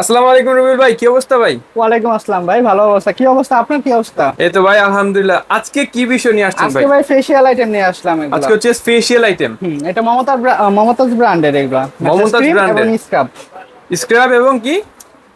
আসসালামু আলাইকুম রবিউল ভাই কি অবস্থা ভাই? ওয়ালাইকুম আসসালাম ভাই ভালো অবস্থা। কি অবস্থা? আপনার কি অবস্থা? এই তো ভাই আলহামদুলিল্লাহ। আজকে কি বিষয় নিয়ে আসছেন ভাই আজকে ভাই? ফেশিয়াল আইটেম নিয়ে আসলাম এগুলো। আজকে হচ্ছে ফেশিয়াল আইটেম এটা মমতাজ মমতাজ ব্র্যান্ডের এগুলো। মমতাজ ব্র্যান্ডের স্ক্রাব স্ক্রাব এবং কি?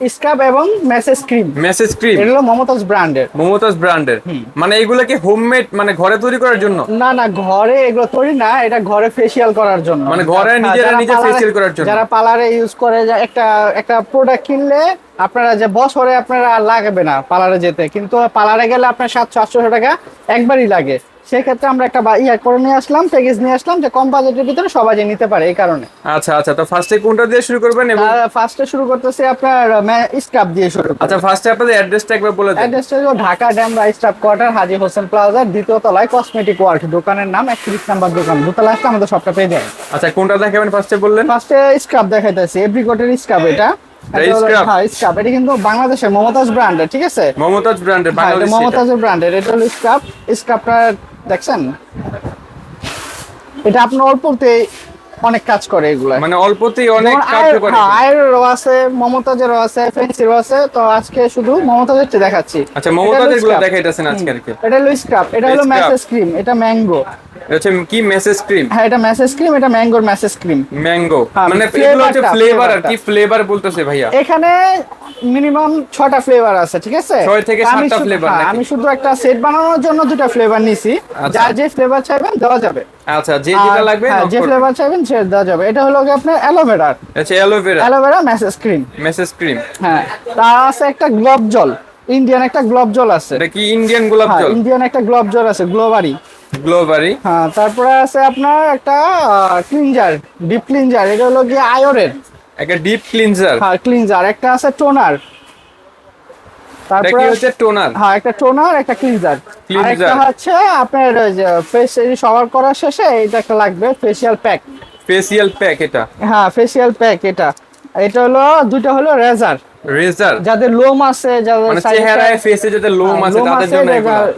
স্ক্রাব এবং মেসেজ ক্রিম। Message cream. এগুলো মমতাজ ব্র্যান্ডের। মমতাজ ব্র্যান্ডের। মানে এগুলা কি হোমমেড মানে ঘরে তৈরি করার জন্য? না না ঘরে এগুলো তৈরি না এটা ঘরে ফেশিয়াল করার জন্য। মানে ঘরে হ্যাঁ, নিজেরা নিজে parlour-এ- করার জন্য। যারা পার্লারে ইউজ করে যে একটা একটা প্রোডাক্ট কিনলে আপনারা যে বছরে আপনারা লাগবে না পার্লারে যেতে। কিন্তু পার্লারে গেলে আপনার সাতশো আটশো টাকা একবারই লাগে। সেক্ষেত্রে আমরা একটা ইয়া করে নিয়ে আসলাম প্যাকেজ নিয়ে আসলাম যে কম বাজেটের ভিতরে সবাই যে নিতে পারে এই কারণে। আচ্ছা আচ্ছা তো ফার্স্টে কোনটা দিয়ে শুরু করবেন এবং ফার্স্টে শুরু করতেছি আপনার স্ক্রাব দিয়ে শুরু আচ্ছা ফার্স্টে আপনাদের অ্যাড্রেসটা একবার বলে দেন। অ্যাড্রেসটা হলো ঢাকা ড্যাম রাইস স্টাফ কোয়ার্টার হাজি হোসেন দ্বিতীয় তলায় কসমেটিক ওয়ার্ক দোকানের নাম একত্রিশ নাম্বার দোকান। দোতলা আসলে আমাদের সবটা পেয়ে যায় আচ্ছা কোনটা দেখাবেন ফার্স্টে বললেন? ফার্স্টে স্ক্রাব দেখাইতেছি এপ্রিকটের স্ক্রাব এটা? হ্যাঁ এটা কিন্তু বাংলাদেশের মমতাজ ব্র্যান্ডের ঠিক আছে? মমতাজ ব্র্যান্ডের বাংলাদেশ ব্র্যান্ডের এটা হলো স্ক্রাব স্ক্রাবটা দেখছেন? এটা আপনার অল্পতে অনেক কাজ করে এগুলা। মানে অল্পতেই অনেক কার্যকরী আয়ের- হ্যাঁ, আয়েরও আছে মমতাজেরও আছে ফেন্সিরও আছে তো আজকে শুধু মমতাজের দেখাচ্ছি। আচ্ছা মমতাজেরগুলো। দেখাইতেছেন আজকে আর কি? এটা হলো স্ক্রাব এটা হলো। ম্যাসেজ ক্রিম এটা ম্যাঙ্গো হচ্ছে কি মেসেজ ক্রিম হ্যাঁ এটা ম্যাসেজ ক্রিম এটা ম্যাঙ্গোর ম্যাসেজ ক্রিম ম্যাঙ্গো মানে এগুলো হচ্ছে ফ্লেভার আর কি ফ্লেভার বলতেছে ভাইয়া। এখানে মিনিমাম ছটা ফ্লেভার আছে ঠিক আছে? ছয় থেকে আমি সাতটা শুধু- flavor হ্যাঁ? আমি শুধু একটা সেট বানানোর জন্য দুটো ফ্লেভার নিছি। আচ্ছা। যার যে ফ্লেভার চাইবেন দেওয়া যাবে। আচ্ছা যে যেটা লাগবে হ্যাঁ, যে ফ্লেভার চাইবেন সে দেওয়া যাবে। এটা হলো গিয়ে আপনার অ্যালোভেরার আচ্ছা aloe vera aloe vera massage cream message cream হ্যাঁ তার আছে একটা গ্লোব জল ইন্ডিয়ান একটা গ্লোব জল আছে। এটা কি ইন্ডিয়ান গোলাপ জল ইন্ডিয়ান একটা গ্লোব জল আছে গ্লোবারি গ্লোবারি হ্যাঁ তারপরে আছে আপনার একটা ক্লিনজার ডিপ ক্লিনজার এটা হলো গিয়ে আয়রের একটা ডিপ ক্লিনজার হ্যাঁ ক্লিনজার একটা আছে টোনার কি তারপরে হচ্ছে টোনার? হ্যাঁ একটা টোনার একটা ক্লিনজার। আরেকটা হচ্ছে আপনার ফেস সবার করার শেষে এটা একটা লাগবে ফেসিয়াল প্যাক ফেসিয়াল প্যাক এটা। হ্যাঁ ফেসিয়াল প্যাক এটা। এটা হলো দুটো হলো রেজার রেজার? যাদের লোম আছে যাদের মানে চেহারায় ফেসে যাতে লোম হ্যাঁ, আছে তাদের জন্য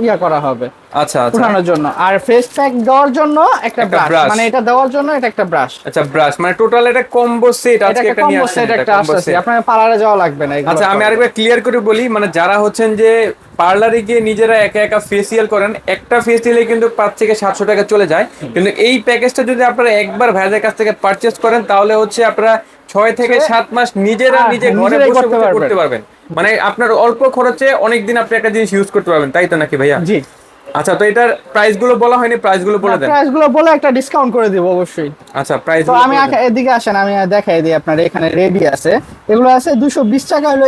ইয়া করা হবে। আচ্ছা আচ্ছা। উঠানোর জন্য। আর ফেস প্যাক দেওয়ার জন্য একটা ব্রাশ মানে এটা দেওয়ার জন্য এটা একটা ব্রাশ আচ্ছা ব্রাশ মানে টোটাল এটা কম্বো সেট আজকে একটা নিয়ে সেট এটা একটা আসছে। আপনার পার্লারে যাওয়া লাগবে না আচ্ছা আমি আরেকবার ক্লিয়ার করে বলি মানে যারা হচ্ছেন যে পার্লারে গিয়ে নিজেরা একা একা ফেসিয়াল করেন একটা ফেসিয়ালে কিন্তু পাঁচ থেকে সাতশো টাকা চলে যায়। কিন্তু এই প্যাকেজটা যদি আপনারা একবার ভাইদের কাছ থেকে পারচেস করেন তাহলে হচ্ছে আপনারা ছয় থেকে সাত মাস নিজেরা হ্যাঁ, নিজে ঘরে বসে করতে পারবেন। মানে আপনার অল্প খরচে অনেক দিন আপনি একটা জিনিস ইউজ করতে পারবেন তাই তো নাকি ভাইয়া? জি। আচ্ছা তো এটার প্রাইসগুলো বলা হয়নি প্রাইসগুলো বলে দেন। প্রাইসগুলো বলে একটা ডিসকাউন্ট করে দিব অবশ্যই। আচ্ছা প্রাইস তো আমি এদিকে আসেন আমি দেখাই দিই আপনার এখানে রেডি আছে। এগুলো আছে দুশো বিশ টাকা হলো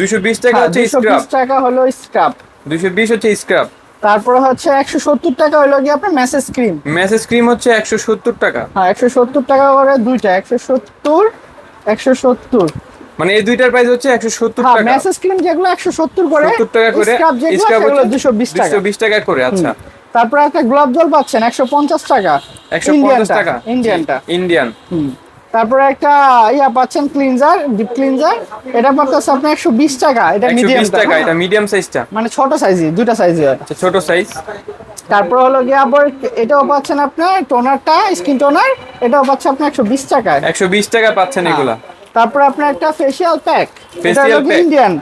দুশো বিশ টাকা হচ্ছে দুশো স্ক্রাব বিশ টাকা হলো স্ক্রাব দুশো বিশ হচ্ছে স্ক্রাব তারপরে হচ্ছে একশো সত্তর টাকা হলো গিয়ে আপনার মেসেজ ক্রিম মেসেজ ক্রিম হচ্ছে একশো সত্তর টাকা। হ্যাঁ একশো সত্তর টাকা করে দুইটা একশো সত্তর একশো সত্তর। মানে এই দুইটার প্রাইস হচ্ছে একশো সত্তর হ্যাঁ টাকা। মেসেজ ক্রিম যেগুলো একশো সত্তর করে সত্তর টাকা করে স্ক্রাব যেগুলো স্ক্রাব সেগুলো হচ্ছে দুশো বিশ টাকা। দুশো বিশ টাকা করে আচ্ছা। তারপরে একটা গোলাপ জল পাচ্ছেন একশো পঞ্চাশ টাকা। একশো পঞ্চাশ ইন্ডিয়ানটা টাকা। ইন্ডিয়ানটা ইন্ডিয়ান হুম। তারপরে একটা ইয়া পাচ্ছেন ক্লিনজার ডিপ ক্লিনজার এটা পাচ্ছেন আপনি একশো বিশ টাকা এটা মিডিয়াম টাকা এটা মিডিয়াম সাইজটা মানে ছোট সাইজই দুটো সাইজই হয়। আচ্ছা ছোট সাইজ তারপর হলো গিয়ে আবার এটাও পাচ্ছেন আপনি টোনারটা স্কিন টোনার এটাও পাচ্ছেন আপনি একশো বিশ টাকায়। একশো বিশ টাকা পাচ্ছেন হ্যাঁ। এগুলা তারপর আপনার একটা ফেশিয়াল প্যাক এটা Facial হলো pack। ইন্ডিয়ান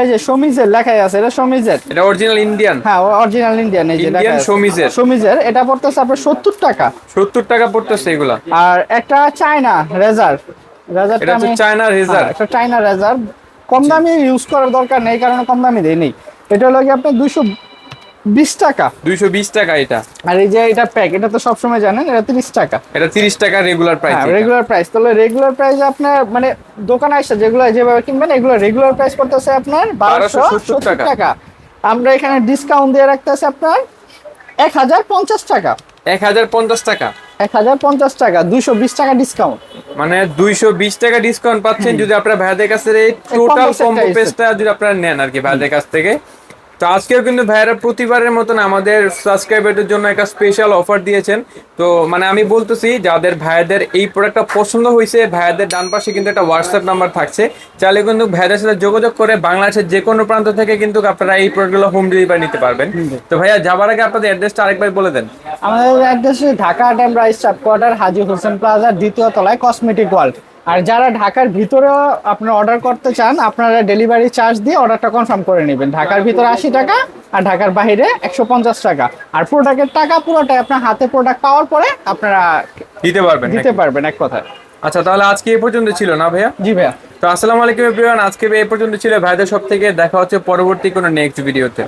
এই যে সমিজের লেখাই আছে এটা সমিজের এটা অরিজিনাল ইন্ডিয়ান হ্যাঁ অরিজিনাল ইন্ডিয়ান এই যে এটা পড়তেছে আপনার সত্তর টাকা। সত্তর টাকা পড়তেছে এগুলা। আর একটা চায়না রেজার রেজারটা এটা হচ্ছে চায়না রেজার চায়না রেজার কম দামি ইউজ করার দরকার নেই কারণ কম দামি দেই নেই এটা হলো কি আপনার দুশো বিশ টাকা। দুইশো বিশ টাকা এটা। আর এই যে এটা প্যাক এটা তো সবসময় জানেন এটা তিরিশ টাকা। এটা তিরিশ টাকা রেগুলার প্রাইস রেগুলার প্রাইস তাহলে রেগুলার প্রাইস আপনার মানে দোকানে আসছে যেগুলো যেভাবে কিনবেন এগুলো রেগুলার প্রাইস করতেছে আপনার বারোশো 1270 সত্তর টাকা। আমরা এখানে ডিসকাউন্ট দিয়ে রাখতেছে আপনার এক হাজার পঞ্চাশ টাকা। এক হাজার পঞ্চাশ টাকা। এক হাজার পঞ্চাশ টাকা দুশো বিশ টাকা ডিসকাউন্ট মানে দুইশো বিশ টাকা ডিসকাউন্ট পাচ্ছেন যদি আপনারা ভাইয়াদের কাছ টোটাল কম্বো। পেজটা যদি আপনারা নেন আর কি ভাইয়াদের কাছ থেকে। তো আজকেও কিন্তু ভাইয়ারা প্রতিবারের মতন আমাদের সাবস্ক্রাইবারদের জন্য একটা স্পেশাল অফার দিয়েছেন। তো মানে আমি বলতেছি, যাদের ভাইয়াদের এই প্রোডাক্টটা পছন্দ হয়েছে ভাইয়াদের ডান পাশে কিন্তু একটা হোয়াটসঅ্যাপ নাম্বার থাকছে। চাইলে কিন্তু ভাইয়াদের সাথে যোগাযোগ করে বাংলাদেশের যে কোনো প্রান্ত থেকে কিন্তু আপনারা এই প্রোডাক্টগুলো হোম ডেলিভারি নিতে পারবেন। তো ভাইয়া, যাবার আগে আপনাদের অ্যাড্রেসটা আরেকবার বলে দেন। আমাদের অ্যাড্রেস ঢাকা ড্যাম রাইস কোয়ার্টার, হাজি হোসেন প্লাজার দ্বিতীয় তলায় কসমেটিক ওয়ার্ল্ড আর যারা ঢাকার ভিতরেও আপনারা অর্ডার করতে চান আপনারা ডেলিভারি চার্জ দিয়ে অর্ডারটা কনফার্ম করে নেবেন। ঢাকার ভিতরে আশি টাকা আর ঢাকার বাইরে একশো পঞ্চাশ টাকা। আর প্রোডাক্টের টাকা পুরোটাই আপনার হাতে প্রোডাক্ট পাওয়ার পরে আপনারা দিতে পারবেন দিতে পারবেন এক কথায়। আচ্ছা তাহলে আজকে এই পর্যন্ত ছিল না ভাইয়া? জি ভাইয়া। তো আসসালামু আলাইকুম এভরিওয়ান আজকে এই পর্যন্ত ছিল ভাইদের সব থেকে দেখা হচ্ছে পরবর্তী কোনো নেক্সট ভিডিওতে